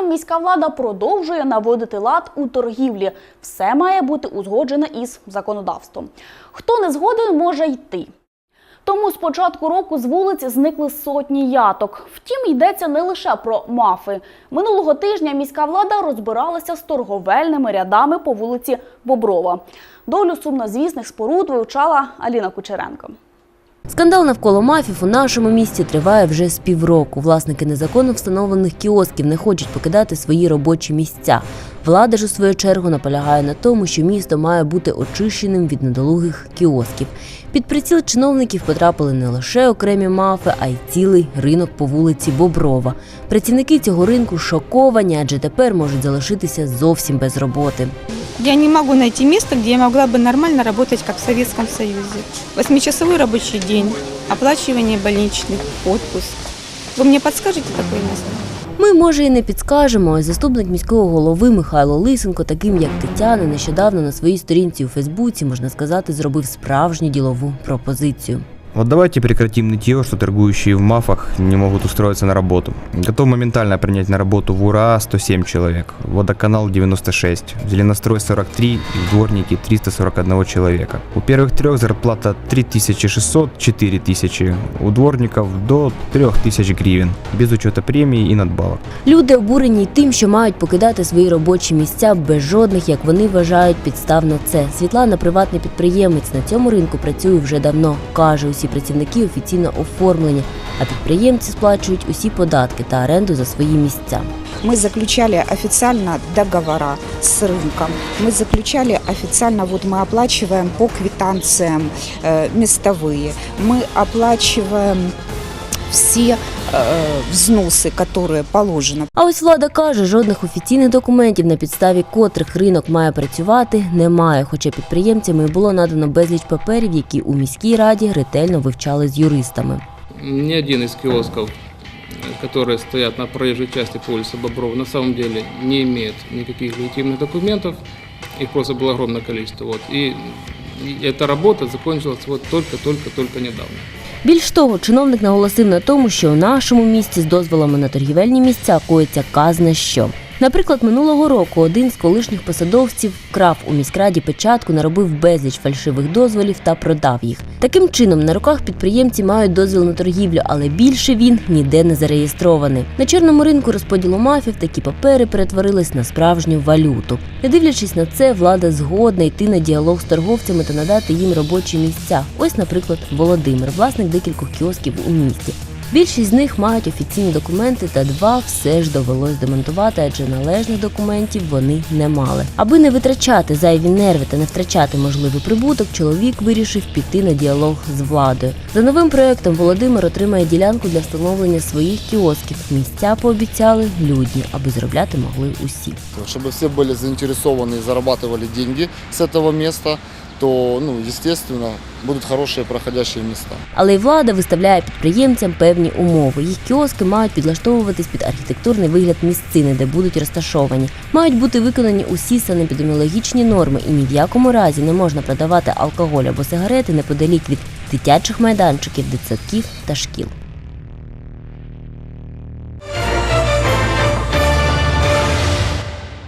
часом міська влада продовжує наводити лад у торгівлі. Все має бути узгоджене із законодавством. Хто не згоден, може йти. Тому з початку року з вулиць зникли сотні яток. Втім, йдеться не лише про мафи. Минулого тижня міська влада розбиралася з торговельними рядами по вулиці Боброва. Долю сумнозвісних споруд вивчала Аліна Кучеренко. Скандал навколо мафів у нашому місті триває вже з півроку. Власники незаконно встановлених кіосків не хочуть покидати свої робочі місця. Влада ж у свою чергу наполягає на тому, що місто має бути очищеним від недолугих кіосків. Під приціл чиновників потрапили не лише окремі мафи, а й цілий ринок по вулиці Боброва. Працівники цього ринку шоковані, адже тепер можуть залишитися зовсім без роботи. Я не могу найти место, где я могла бы нормально работать, как в Советском Союзе. Восьмичасовой рабочий день, оплачивание больничных, отпуск. Вы мне подскажете такое место? Ми, може, і не підскажемо. ось Заступник міського голови Михайло Лисенко, таким як Тетяна, нещодавно на своїй сторінці у Фейсбуці, можна сказати, зробив справжню ділову пропозицію. Вот давайте прекратим нытье, что торгующие в мафах не могут устроиться на работу. Готов моментально принять на работу в УРА 107 человек, Водоканал 96, Зеленострой 43 и дворники 341 человека. У первых трех зарплата 3600, 4000, у дворников до 3000 гривен, без учета премий и надбавок. Люди обурені тим, що мають покидати свої робочі місця без жодних, як вони вважають, підстав на це. Світлана, приватний підприємець, на цьому ринку працює вже давно. каже, усі працівники офіційно оформлені, а підприємці сплачують усі податки та оренду за свої місця. Мы заключали официально договора с рынком. Мы заключали официально, вот мы оплачиваем по квитанциям э, местовые. Мы оплачиваем все э, взносы, которые положено. А ось влада каже, жодних офіційних документів, на підставі котрих ринок має працювати, немає. Хоча підприємцями було надано безліч паперів, які у міській раді ретельно вивчали з юристами. Ни один из киосков, э, которые стоят на проезжей части по улице Боброва, на самом деле не имеет никаких легитимных документов. Их просто было огромное количество. Вот. И и эта работа закончилась вот только-только-только недавно. Більш того, чиновник наголосив на тому, що у нашому місті з дозволами на торгівельні місця коїться казна що. Наприклад, минулого року один з колишніх посадовців вкрав у міськраді печатку, наробив безліч фальшивих дозволів та продав їх. Таким чином, на руках підприємці мають дозвіл на торгівлю, але більше він ніде не зареєстрований. На чорному ринку розподілу мафів такі папери перетворились на справжню валюту. Не дивлячись на це, влада згодна йти на діалог з торговцями та надати їм робочі місця. Ось, наприклад, Володимир, власник декількох кіосків у місті. Більшість з них мають офіційні документи, та два все ж довелось демонтувати, адже належних документів вони не мали. Аби не витрачати зайві нерви та не втрачати можливий прибуток, чоловік вирішив піти на діалог з владою. За новим проектом Володимир отримає ділянку для встановлення своїх кіосків. Місця пообіцяли людні, аби заробляти могли усі. чтобы все были заинтересованы и зарабатывали деньги с этого места, то, ну, естественно, будут хорошие проходящие места. Але й влада виставляє підприємцям певні умови. Їх кіоски мають підлаштовуватись під архітектурний вигляд місцини, де будуть розташовані. Мають бути виконані усі санепідеміологічні норми, і ні в якому разі не можна продавати алкоголь або сигарети неподалік від дитячих майданчиків, дитсадків та шкіл.